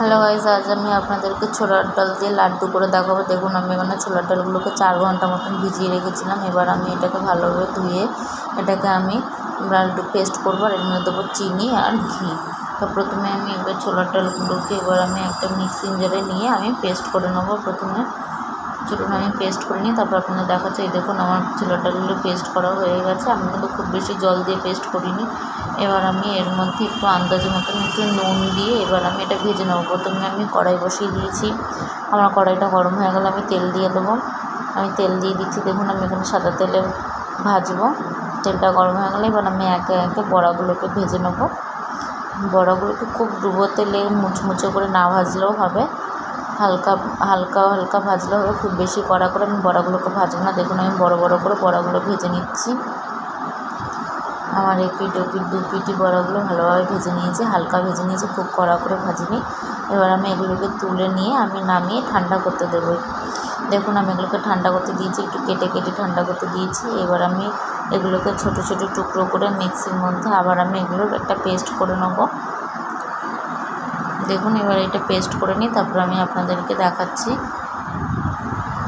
Hello guys আজ আমি আপনাদেরকে ছোলার ডাল দিয়ে লাড্ডু করে দেখাবো। দেখুন, আমি এখানে ছোলার ডালগুলোকে চার ঘণ্টা মতন ভিজিয়ে রেখেছিলাম। এবার আমি এটাকে ভালোভাবে ধুয়ে এটাকে আমি লাড্ডু পেস্ট করব আর এর মধ্যে দেবো চিনি আর ঘি। তো প্রথমে আমি এবার ছোলার ডালগুলোকে এবার আমি একটা মিক্সিং জারে নিয়ে আমি পেস্ট করে নেব প্রথমে। চলুন আমি পেস্ট করে নিই, তারপর আপনাদের দেখাচ্ছি, এই দেখুন আমার ছোলার পেস্ট করা হয়ে গেছে। আমি কিন্তু খুব বেশি জল দিয়ে পেস্ট করিনি। এবার আমি এর মধ্যে একটু আন্দাজের মতন একটু নুন দিয়ে এবার আমি এটা ভেজে নেব। প্রথমে আমি কড়াই বসিয়ে দিয়েছি। আমার কড়াইটা গরম হয়ে গেলে আমি তেল দিয়ে দেবো। আমি তেল দিয়ে দিচ্ছি, দেখুন আমি এখানে সাদা তেলে ভাজবো। তেলটা গরম হয়ে গেলে এবার আমি একে একে বড়াগুলোকে ভেজে নেব। বড়াগুলোকে খুব ডুবো তেলে মুচমুচে করে না ভাজলেও হবে। হালকা হালকা হালকা ভাজলে হবে, খুব বেশি কড়া করে আমি বড়াগুলোকে ভাজবো না। দেখুন, আমি বড় বড় করে বড়াগুলো ভেজে নিচ্ছি। আমার এই পিঠ ও পিঠ দু পিঠি বড়াগুলো ভালোভাবে ভেজে নিয়েছি, হালকা ভেজে নিয়েছি, খুব কড়া করে ভাজিনি। এবার আমি এগুলোকে তুলে নিয়ে আমি নামিয়ে ঠান্ডা করতে দেবো। দেখুন, আমি এগুলোকে ঠান্ডা করতে দিয়েছি, একটু কেটে কেটে ঠান্ডা করতে দিয়েছি। এবার আমি এগুলোকে ছোট ছোট টুকরো করে মিক্সির মধ্যে আবার আমি এগুলোর একটা পেস্ট করে নেব। দেখুন, এবার এটা পেস্ট করে নিই, তারপর আমি আপনাদেরকে দেখাচ্ছি।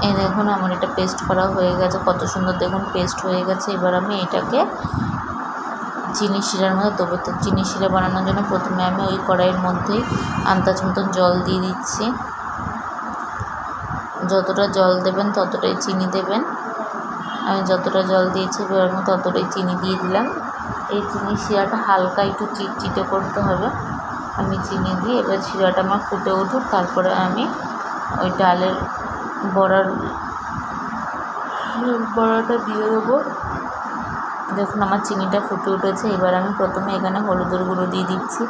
এই দেখুন, আমার এটা পেস্ট করা হয়ে গেছে, কত সুন্দর দেখুন পেস্ট হয়ে গেছে। এবার আমি এটাকে চিনি শিরার মধ্যে দেবো। তো চিনি শিরা বানানোর জন্য প্রথমে আমি ওই কড়াইয়ের মধ্যেই আন্দাজ মতন জল দিয়ে দিচ্ছি। যতটা জল দেবেন, ততটাই চিনি দেবেন। আমি যতটা জল দিয়েছি, এবার আমি ততটাই চিনি দিয়ে দিলাম। এই চিনি শিরাটা হালকা একটু চিটচিটে করতে হবে। আমি চিনি দিয়ে এবার শিরাটা আমার ফুটে উঠুক, তারপরে আমি ওই ডালের বড়ার বড়াটা দিয়ে দেবো। দেখুন আমার চিনিটা ফুটে উঠেছে, এবার আমি প্রথমে এখানে হলুদের গুঁড়ো দিয়ে দিচ্ছি।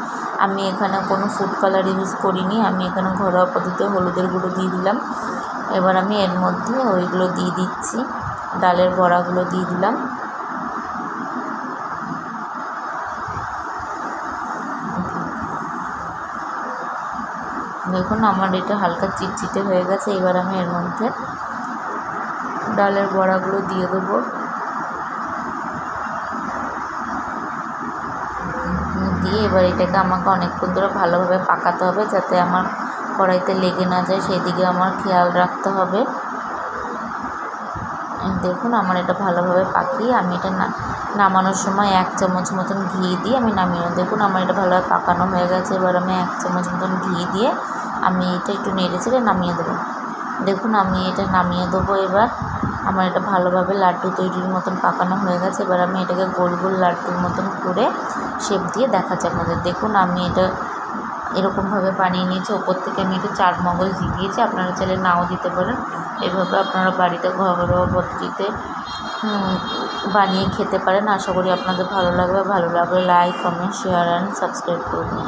আমি এখানে কোনো ফুড কালার ইউজ করিনি, আমি এখানে ঘরোয়া পদ্ধতিতে হলুদের গুঁড়ো দিয়ে দিলাম। এবার আমি এর মধ্যে ওইগুলো দিয়ে দিচ্ছি, ডালের বড়াগুলো দিয়ে দিলাম। দেখুন, আমার এটা হালকা চিটচিটে হয়ে গেছে। এবার আমি এর মধ্যে ডালের বড়াগুলো দিয়ে দেবো। দিয়ে এবার এটাকে আমাকে অনেকক্ষণ ধরে ভালোভাবে পাকাতে হবে, যাতে আমার কড়াইতে লেগে না যায়। সেদিকে আমার খেয়াল রাখতে হবে। দেখুন, আমার এটা ভালোভাবে পাকিয়ে আমি এটা না নামানোর সময় এক চামচ মতন ঘি দিয়ে আমি নামিয়ে দেখুন, আমার এটা ভালোভাবে পাকানো হয়ে গেছে। এবার আমি এক চামচ মতন ঘি দিয়ে আমি এটা একটু নেড়ে চেড়ে নামিয়ে দেবো। দেখুন, আমি এটা নামিয়ে দেবো এবার। আমার এটা ভালোভাবে লাড্ডু তৈরির মতন পাকানো হয়ে গেছে। এবার আমি এটাকে গোল গোল লাড্ডুর মতন করে শেপ দিয়ে দেখাচ্ছি আপনাদের। দেখুন, আমি এটা এরকমভাবে বানিয়ে নিয়েছি। ওপর থেকে আমি একটু চার মগজ দিয়ে দিয়েছি। আপনারা চাইলে নাও দিতে পারেন। এভাবে আপনারা বাড়িতে ঘরোয়া পদ্ধতিতে বানিয়ে খেতে পারেন। আশা করি আপনাদের ভালো লাগবে। ভালো লাগলে like comment share and subscribe করবেন